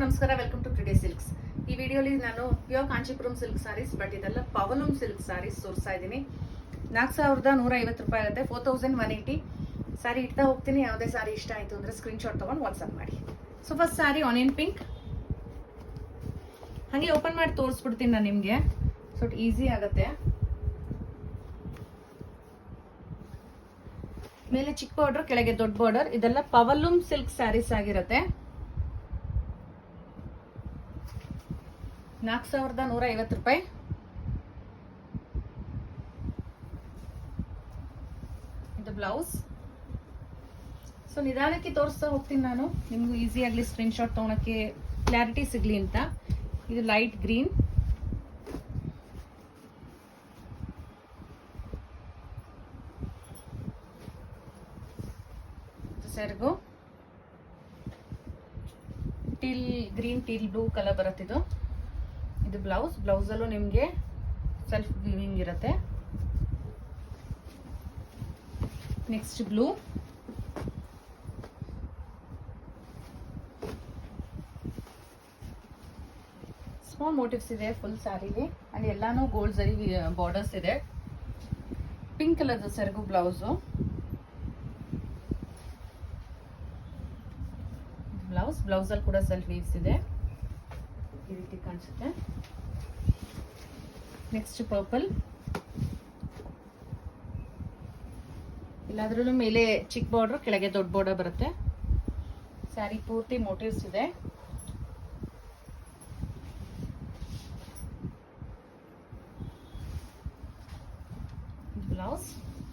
ನಮಸ್ಕಾರ welcome to ಪ್ರಿಡೇ silks ಈ ವಿಡಿಯೋಲಿ ನಾನು pure Kanchipuram silk saris but ಇದೆಲ್ಲ ಪವಲೂಮ್ ಸಿಲ್ಕ್ ಸಾರೀಸ್ ತೋರಿಸ್ತಾ ಇದ್ದೀನಿ. ನಾಲ್ಕು ಸಾವಿರದ ನೂರ ಐವತ್ತು ರೂಪಾಯಿ ಆಗುತ್ತೆ four thousand one eighty sari ಇಡ್ತಾ ಹೋಗ್ತೀನಿ, ಯಾವುದೇ ಸಾರಿ ಇಷ್ಟ ಆಯಿತು ಅಂದರೆ ಸ್ಕ್ರೀನ್ಶಾಟ್ ತೊಗೊಂಡು ವಾಟ್ಸಪ್ ಮಾಡಿ. So first sari onion pink ಹಾಗೆ ಓಪನ್ ಮಾಡಿ ತೋರಿಸ್ಬಿಡ್ತೀನಿ ನಾನು ನಿಮಗೆ. ಸೊ ಈಸಿ ಆಗುತ್ತೆ. ಮೇಲೆ ಚಿಕ್ಕ ಬಾರ್ಡರ್ ಕೆಳಗೆ ದೊಡ್ಡ ಬಾರ್ಡರ್ ಇದೆಲ್ಲ ಪವಲೂಮ್ ಸಿಲ್ಕ್ ಸ್ಯಾರೀಸ್ ಆಗಿರುತ್ತೆ. ನಾಲ್ಕು ಸಾವಿರದ ನೂರ ಐವತ್ತು ರೂಪಾಯಿ. ಇದು ಬ್ಲೌಸ್. ಸೊ ನಿಧಾನಕ್ಕೆ ತೋರಿಸ್ತಾ ಹೋಗ್ತೀನಿ ನಾನು. ನಿಮಗೂ ಈಸಿ ಆಗಲಿ ಸ್ಕ್ರೀನ್ಶಾಟ್ ತೊಗೊಳಕ್ಕೆ ಕ್ಲಾರಿಟಿ ಸಿಗಲಿ ಅಂತ. ಇದು ಲೈಟ್ ಗ್ರೀನ್ ಸೆರಗು. Teal green teal blue colour ಬರುತ್ತಿದ್ದು ಇದು ಬ್ಲೌಸ್, ಬ್ಲೌಸಲ್ಲೂ ನಿಮಗೆ ಸೆಲ್ಫ್ ವಿವಿಂಗ್ ಇರುತ್ತೆ. ನೆಕ್ಸ್ಟ್ ಬ್ಲೂ ಸ್ಮಾಲ್ ಮೋಟಿವ್ಸ್ ಇದೆ ಫುಲ್ ಸ್ಯಾರಿಗೆ ಅಂಡ್ ಎಲ್ಲಾನು ಗೋಲ್ಡ್ ಸರಿ ಬಾರ್ಡರ್ಸ್ ಇದೆ. ಪಿಂಕ್ ಕಲರ್ದು ಸೆರಗು ಬ್ಲೌಸು ಬ್ಲೌಸ್ ಬ್ಲೌಸಲ್ಲಿ ಕೂಡ ಸೆಲ್ಫ್ ವೀವ್ಸ್ ಇದೆ. ಈ ರೀತಿ ಕಾಣಿಸುತ್ತೆ. ನೆಕ್ಸ್ಟ್ ಪರ್ಪಲ್ ಎಲ್ಲಾದ್ರೂ ಮೇಲೆ ಚಿಕ್ಕ ಬಾರ್ಡರ್ ಕೆಳಗೆ ದೊಡ್ಡ ಬಾರ್ಡರ್ ಬರುತ್ತೆ. ಸ್ಯಾರಿ ಪೂರ್ತಿ ಮೋಟಿವ್ಸ್ ಇದೆ. ಬ್ಲೌಸ್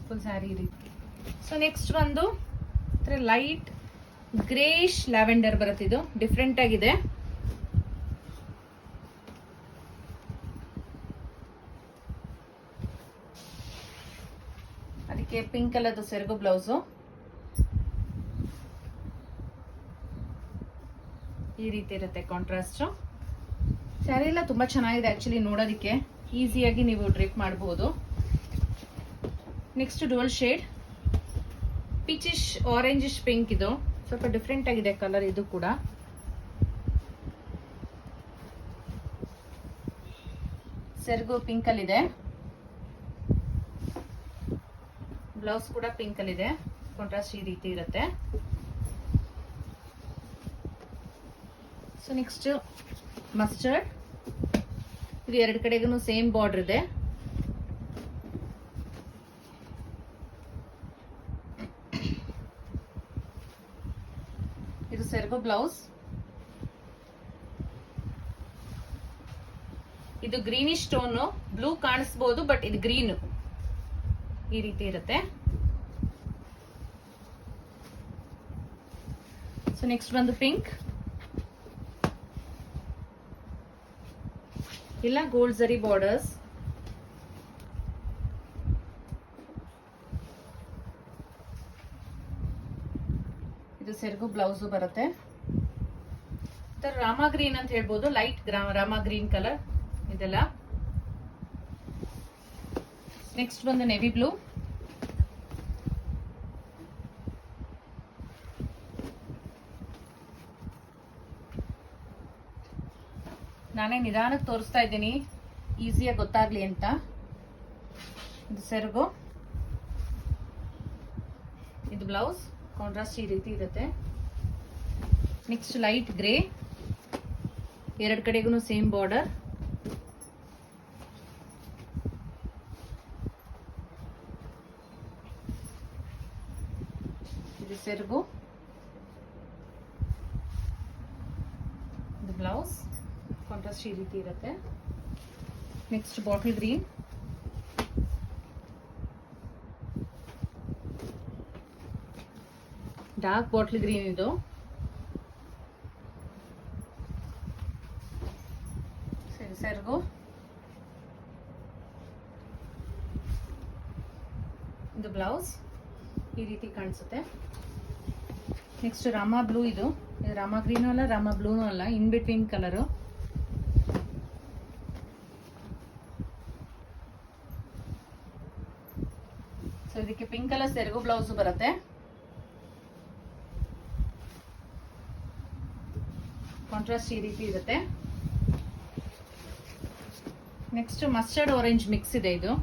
ಫುಲ್ ಸ್ಯಾರಿ ರೀತಿ ಸೊ ನೆಕ್ಸ್ಟ್ ಒಂದು ಲೈಟ್ ಗ್ರೇಶ್ ಲ್ಯಾವೆಂಡರ್ ಬರುತ್ತೆ ಇದು. ಡಿಫ್ರೆಂಟ್ ಆಗಿದೆ. ಅದಕ್ಕೆ ಪಿಂಕ್ ಕಲರ್ದು ಸೆರಗು ಬ್ಲೌಸು ಈ ರೀತಿ ಇರುತ್ತೆ ಕಾಂಟ್ರಾಸ್ಟ್ ಸ್ಯಾರಿ ಎಲ್ಲ ತುಂಬಾ ಚೆನ್ನಾಗಿದೆ ಆ್ಯಕ್ಚುಲಿ ನೋಡೋದಕ್ಕೆ. ಈಸಿಯಾಗಿ ನೀವು ಡ್ರಿಪ್ ಮಾಡಬಹುದು next dual shade peachish orangish pink ಇದು. ಸ್ವಲ್ಪ ಡಿಫ್ರೆಂಟ್ ಆಗಿದೆ ಕಲರ್ ಇದು ಕೂಡ. ಸೆರಗು ಪಿಂಕ್ ಅಲ್ಲಿ ಇದೆ ಬ್ಲೌಸ್ ಕೂಡ ಪಿಂಕ್ ಅಲ್ಲಿ ಇದೆ. ಕಾಂಟ್ರಾಸ್ಟ್ ಈ ರೀತಿ ಇರುತ್ತೆ. ಸೊ ನೆಕ್ಸ್ಟ್ ಮಸ್ಟರ್ಡ್ ಇದು ಎರಡು ಕಡೆಗೂ ಸೇಮ್ ಬಾರ್ಡರ್ ಇದೆ. ಇದು ಸೆರಗು ಬ್ಲೌಸ್ ಇದು ಗ್ರೀನಿಶ್ ಸ್ಟೋನ್ ಬ್ಲೂ ಕಾಣಿಸ್ಬೋದು ಬಟ್ ಇದು ಗ್ರೀನ್ ಈ ರೀತಿ ಇರುತ್ತೆ. ಸೊ ನೆಕ್ಸ್ಟ್ ಬಂದು ಪಿಂಕ್ ಇಲ್ಲ ಗೋಲ್ಡ್ ಜರಿ ಬಾರ್ಡರ್ಸ್ ಇದು ಸೆರಗು ಬ್ಲೌಸು ಬರುತ್ತೆ. ರಾಮ ಗ್ರೀನ್ ಅಂತ ಹೇಳ್ಬೋದು. ಲೈಟ್ ರಾಮ ಗ್ರೀನ್ ಕಲರ್ ಇದೆಲ್ಲ. ನೆಕ್ಸ್ಟ್ ಬಂದು ನೆವಿ ಬ್ಲೂ ನಾನೇ ನಿಧಾನಕ್ಕೆ ತೋರಿಸ್ತಾ ಇದ್ದೀನಿ. ಈಸಿಯಾಗಿ ಗೊತ್ತಾಗ್ಲಿ ಅಂತ. ಇದು ಸೆರಗು. ಇದು ಬ್ಲೌಸ್ ಕಾಂಟ್ರಾಸ್ಟ್ ಈ ರೀತಿ ಇರುತ್ತೆ. ನೆಕ್ಸ್ಟ್ ಲೈಟ್ ಗ್ರೇ ಎರಡು ಕಡೆಗೂ ಸೇಮ್ ಬಾರ್ಡರ್ ಇದು ಸೆರಗು ಇದು ಬ್ಲೌಸ್ ಕಾಂಟ್ರಾಸ್ಟ್ ಈ ರೀತಿ ಇರುತ್ತೆ. Next bottle green dark bottle green ಇದು. ಸರಿ ಸೆರಗು ಇದು ಬ್ಲೌಸ್ ಈ ರೀತಿ ಕಾಣಿಸುತ್ತೆ. ನೆಕ್ಸ್ಟ್ ರಾಮ ಬ್ಲೂ ಇದು. ರಾಮ ಗ್ರೀನು ಅಲ್ಲ ರಾಮ ಬ್ಲೂನು ಅಲ್ಲ ಇನ್ ಬಿಟ್ವೀನ್ ಕಲರು ಸೊ ಇದಕ್ಕೆ ಪಿಂಕ್ ಕಲರ್ ಸೆರಗು ಬ್ಲೌಸ್ ಬರುತ್ತೆ. ಕಾಂಟ್ರಾಸ್ಟ್ ಈ ರೀತಿ ಇರುತ್ತೆ. ನೆಕ್ಸ್ಟ್ ಮಸ್ಟರ್ಡ್ ಆರೆಂಜ್ ಮಿಕ್ಸ್ ಇದೆ ಇದು.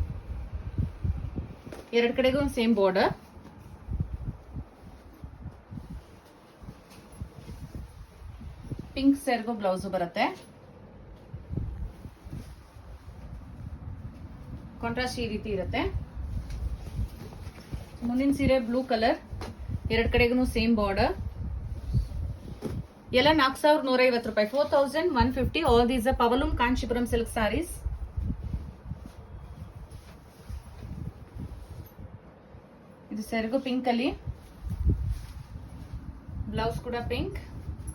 ಎರಡು ಕಡೆಗೂ ಸೇಮ್ ಬಾರ್ಡರ್ ಪಿಂಕ್ ಸೆರ್ಗು ಬ್ಲೌಸ್ ಬರುತ್ತೆ. ಕಾಂಟ್ರಾಸ್ಟ್ ಈ ರೀತಿ ಇರುತ್ತೆ. ಮುಂದಿನ ಸೀರೆ ಬ್ಲೂ ಕಲರ್ ಎರಡ್ ಕಡೆಗೂ ಸೇಮ್ ಬಾರ್ಡರ್ ಎಲ್ಲ ನಾಲ್ಕು ಸಾವಿರದ ನೂರ ಐವತ್ತು ರೂಪಾಯಿ. Four thousand one fifty all these ಪವಲುಮ್ Kanchipuram silk saris ಇದು ಸೆರಗು ಪಿಂಕ್ ಅಲ್ಲಿ. ಬ್ಲೌಸ್ ಕೂಡ ಪಿಂಕ್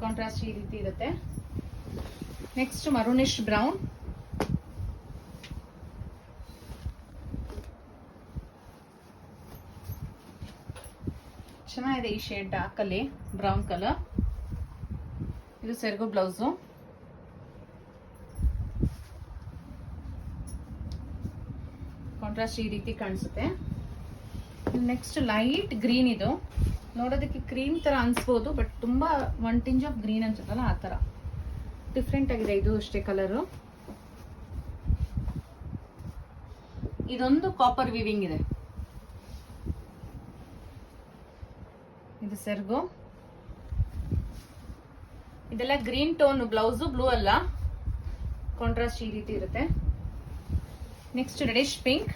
ಕಾಂಟ್ರಾಸ್ಟ್ ಈ ರೀತಿ ಇರುತ್ತೆ. ನೆಕ್ಸ್ಟ್ ಮರೂನಿಶ್ ಬ್ರೌನ್ ಚೆನ್ನಾಗಿದೆ ಈ ಶೇಡ್ ಡಾರ್ಕ್ ಅಲ್ಲಿ ಬ್ರೌನ್ ಕಲರ್ ಇದು ಸೆರಗು ಬ್ಲೌಸು ಕಾಂಟ್ರಾಸ್ಟ್ ಈ ರೀತಿ ಕಾಣಿಸುತ್ತೆ. ನೆಕ್ಸ್ಟ್ ಲೈಟ್ ಗ್ರೀನ್ ಇದು. ನೋಡೋದಕ್ಕೆ ಕ್ರೀಮ್ ತರ ಅನ್ಸ್ಬೋದು ಬಟ್ ತುಂಬಾ ಒನ್ ಟಿಂಜ್ ಆಫ್ ಗ್ರೀನ್ ಅನ್ಸುತ್ತಲ್ಲ ಆ ತರ. ಡಿಫ್ರೆಂಟ್ ಆಗಿದೆ ಇದು ಅಷ್ಟೇ ಕಲರು ಇದೊಂದು ಕಾಪರ್ ವಿವಿಂಗ್ ಇದೆ. ಇದು ಸೆರ್ಗು. ಇದೆಲ್ಲ ಗ್ರೀನ್ ಟೋನ್ ಬ್ಲೌಸು ಬ್ಲೂ ಅಲ್ಲ. ಕಾಂಟ್ರಾಸ್ಟ್ ಈ ರೀತಿ ಇರುತ್ತೆ. ನೆಕ್ಸ್ಟ್ ರೆಡಿಶ್ ಪಿಂಕ್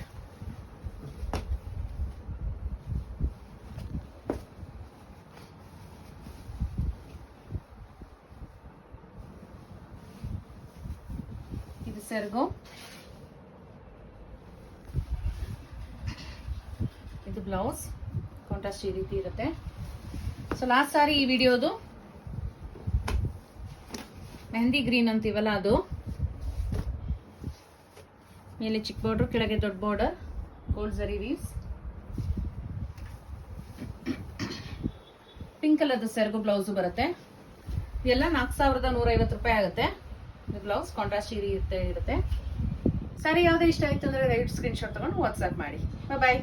ಇದು ಇದು ಬ್ಲೌಸ್ ಕಾಂಟ್ರಾಸ್ಟ್ ಈ ರೀತಿ ಇರುತ್ತೆ. ಸೊ ಲಾಸ್ಟ್ ಸಾರಿ ಈ ವಿಡಿಯೋದು ಮೆಹಂದಿ ಗ್ರೀನ್ ಅಂತೀವಲ್ಲ ಅದು. ಮೇಲೆ ಚಿಕ್ಕ ಬಾರ್ಡರ್ ಕೆಳಗೆ ದೊಡ್ಡ ಬಾರ್ಡರ್ ಗೋಲ್ಡ್ ಜರಿ ರೀಸ್ ಪಿಂಕ್ ಕಲರ್ದು ಸೆರಗು ಬ್ಲೌಸು ಬರುತ್ತೆ. ಎಲ್ಲ ನಾಲ್ಕು ಸಾವಿರದ ನೂರೈವತ್ತು ರೂಪಾಯಿ ಆಗುತ್ತೆ. ಬ್ಲೌಸ್ ಕಾಂಟ್ರಾಸ್ಟ್ ಈ ರೀತಿ ಇರುತ್ತೆ. ಸರಿ, ಯಾವುದೇ ಇಷ್ಟ ಆಯ್ತು ಅಂದರೆ ದಯವಿಟ್ಟು ಸ್ಕ್ರೀನ್ಶಾಟ್ ತಗೊಂಡು ವಾಟ್ಸ್ಆ್ಯಪ್ ಮಾಡಿ. ಬಾಯ್